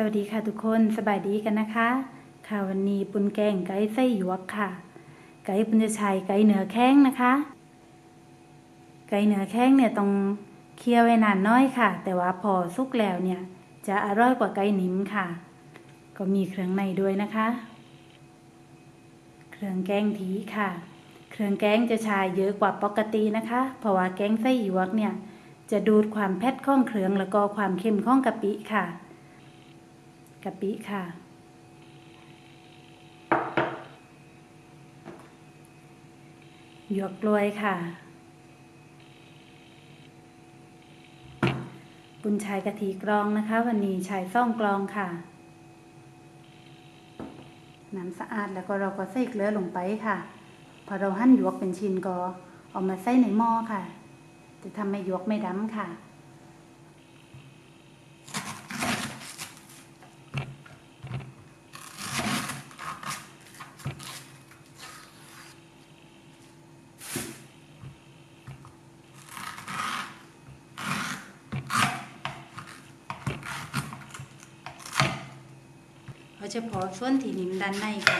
สวัสดีค่ะทุกคนสบายดีกันนะคะ ค่ะวันนี้ปุนแกงไก่ไส้หยวกค่ะ ไก่ปุนจะใช้ไก่เหนือแข้งนะคะ ไก่เหนือแข้งเนี่ยต้องเคี่ยวไว้นานน้อยค่ะ แต่ว่าพอสุกแล้วเนี่ย จะอร่อยกว่าไก่นิ่มค่ะ ก็มีเครื่องในด้วยนะคะ เครื่องแกงผีค่ะ เครื่องแกงจะใช้เยอะกว่าปกตินะคะ เพราะว่าแกงไส้หยวกเนี่ยจะดูดความเผ็ดข้องเครื่องแล้วก็ความเค็มข้องกะปิค่ะ กะปิค่ะ หยวกกล้วยค่ะบุญชายกะทิกรองนะคะ วันนี้ชายซ่องกรองค่ะ น้ำสะอาดแล้วก็เราก็ใส่เกลือลงไปค่ะ พอเราหั่นหยวกเป็นชิ้นก็เอามาใส่ในหม้อค่ะ จะทำให้หยวกไม่ดำค่ะ เราะส่วนที่นิ่มด้านในค่ะ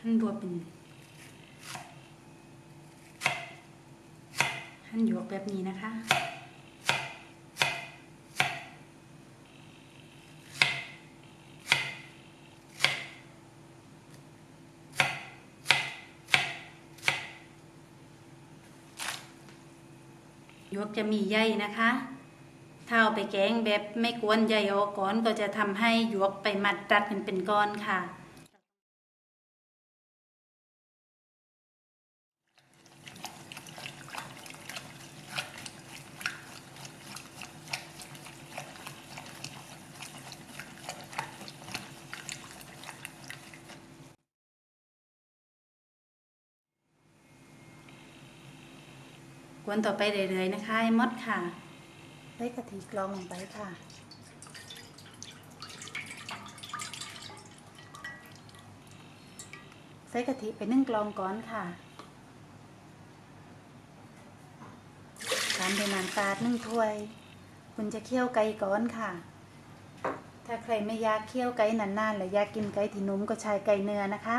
หั่นบัวเป็น หั่นหยวกแบบนี้นะคะหยวกจะมีใยนะคะถ้าเอาไปแกงแบบไม่กวนใยออกก่อนก็จะทำให้หยวกไปมัดรัดกันเป็นก้อนค่ะ กวนต่อไปเรื่อยๆนะคะให้มดค่ะใส่กะทิกรองลงไปค่ะใส่กะทิไปนึ่งกลองก่อนค่ะตามด้วยน้ำตาลนึ่งถ้วย คุณจะเคี่ยวไก่ก่อนค่ะ ถ้าใครไม่อยากเคี่ยวไก่นานๆหรืออยากกินไก่ที่นุ่มก็ใช้ไก่เนื้อนะคะ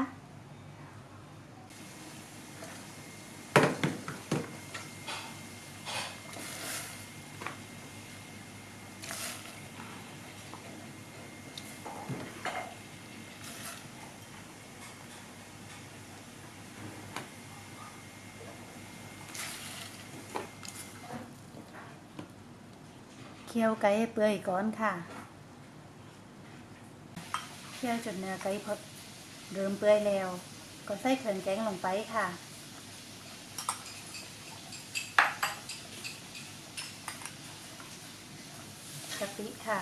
คี่ยวไก่เปื่อยก่อนค่ะ เคี่ยวจนเนื้อไก่พอเริ่มเปื่อยแล้ว ก็ใส่เครื่องแกงลงไปค่ะ กะปิค่ะ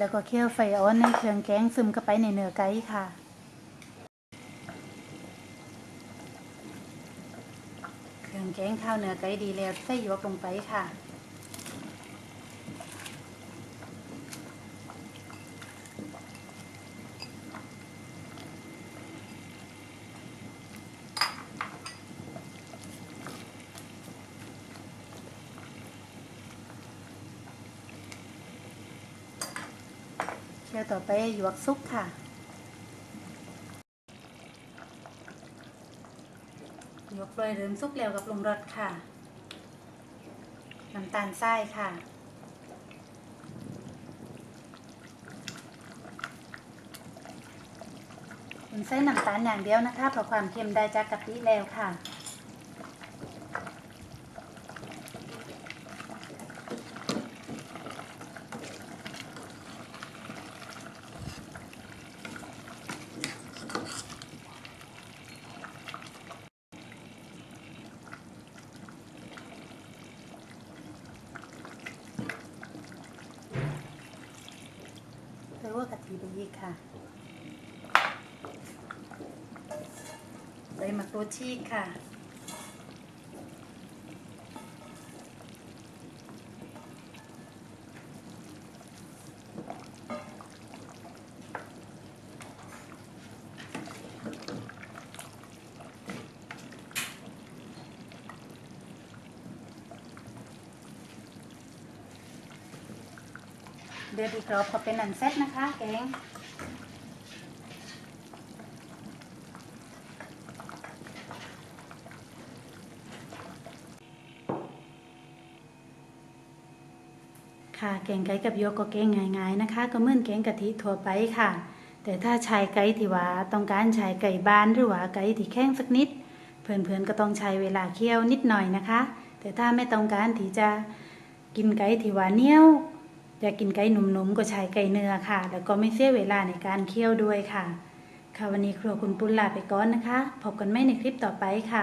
แล้วก็เคี่ยวไฟอ่อนในเครื่องแกงซึมเข้าไปในเนื้อไก่ค่ะ เครื่องแกงข้าวเนื้อไก่ดีแล้วใส่หยวกลงไปค่ะ เคี่ยวต่อไปหยวกซุปค่ะ หยวกโรยเริ่มซุปแล้วกับลงรสค่ะ น้ำตาลทรายค่ะเป็นไส้น้ำตาลอย่างเดียวนะคะเพราะความเค็มได้จากกะปิแล้วค่ะ วกะทิไปอีกค่ะใบมะกรูดชีกค่ะ เดือดอีกรอบก็เป็นอันเซ็ตนะคะแกงค่ะแกงไก่กับโยกก็แกงง่ายๆนะคะ ก็เหมือนแกงกะทิทั่วไปค่ะ แต่ถ้าใช้ไก่ที่ว่าต้องการใช้ไก่บ้านหรือว่าไก่ที่แข็งสักนิด เพื่อนๆก็ต้องใช้เวลาเคี่ยวนิดหน่อยนะคะ แต่ถ้าไม่ต้องการที่จะกินไก่ที่ว่าเนี้ยว อยากกินไก่หนุ่มๆก็ใช้ไก่เนื้อค่ะ แล้วก็ไม่เสียเวลาในการเคี่ยวด้วยค่ะ ค่ะวันนี้ครัวคุณปุ้นลาไปก่อนนะคะพบกันใหม่ในคลิปต่อไปค่ะ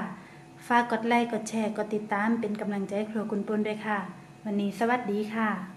ฝากกดไลค์กดแชร์กดติดตามเป็นกำลังใจให้ครัวคุณปุ้นด้วยค่ะ วันนี้สวัสดีค่ะ